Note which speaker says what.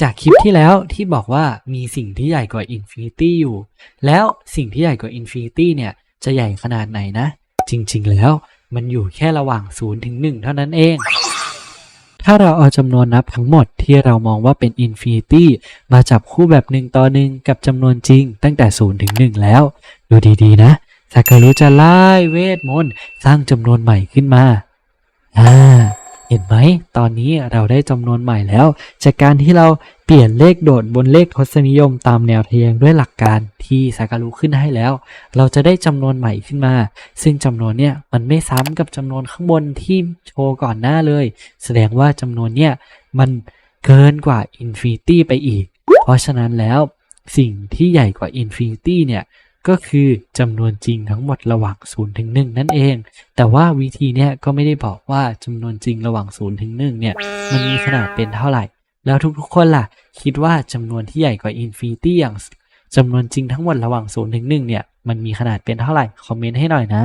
Speaker 1: จากคลิปที่แล้วที่บอกว่ามีสิ่งที่ใหญ่กว่าอินฟินิตี้อยู่ แล้วสิ่งที่ใหญ่กว่าอินฟินิตี้เนี่ยจะใหญ่ขนาดไหนนะ จริง ๆ แล้วมันอยู่แค่ระหว่าง 0 ถึง 1 เท่านั้นเอง ถ้าเราเอาจำนวนนับทั้งหมดที่เรามองว่าเป็นอินฟินิตี้มาจับคู่แบบหนึ่งต่อหนึ่งกับจำนวนจริง ตั้งแต่ 0 ถึง 1 แล้ว ดูดีๆ นะซาการุจะไล่เวทมนต์สร้างจำนวนใหม่ขึ้นมา อ่า เห็นไหม ตอนนี้เราได้จำนวนใหม่แล้ว จากการที่เราเปลี่ยนเลขโดดบนเลขทศนิยมตามแนวทะแยงด้วยหลักการที่ซาการุขึ้นให้แล้ว เราจะได้จำนวนใหม่ขึ้นมา ซึ่งจำนวนเนี่ยมันไม่ซ้ำกับจำนวนข้างบนที่โชว์ก่อนหน้าเลย แสดงว่าจำนวนเนี่ยมันเกินกว่าอินฟินิตี้ไปอีก เพราะฉะนั้นแล้วสิ่งที่ใหญ่กว่าอินฟินิตี้เนี่ย ก็คือจำนวนจริงทั้งหมดระหว่าง0ถึง1นั่นเอง แต่ว่าวิธีเนี้ยก็ไม่ได้บอกว่าจำนวนจริงระหว่าง0ถึง1เนี่ยมันมีขนาดเป็นเท่าไหร่ แล้วทุกๆคนล่ะ คิดว่าจำนวนที่ใหญ่กว่าอินฟินิตี้อย่างจำนวนจริงทั้งหมดระหว่าง0ถึง1เนี่ยมันมีขนาดเป็นเท่าไหร่ คอมเมนต์ให้หน่อยนะ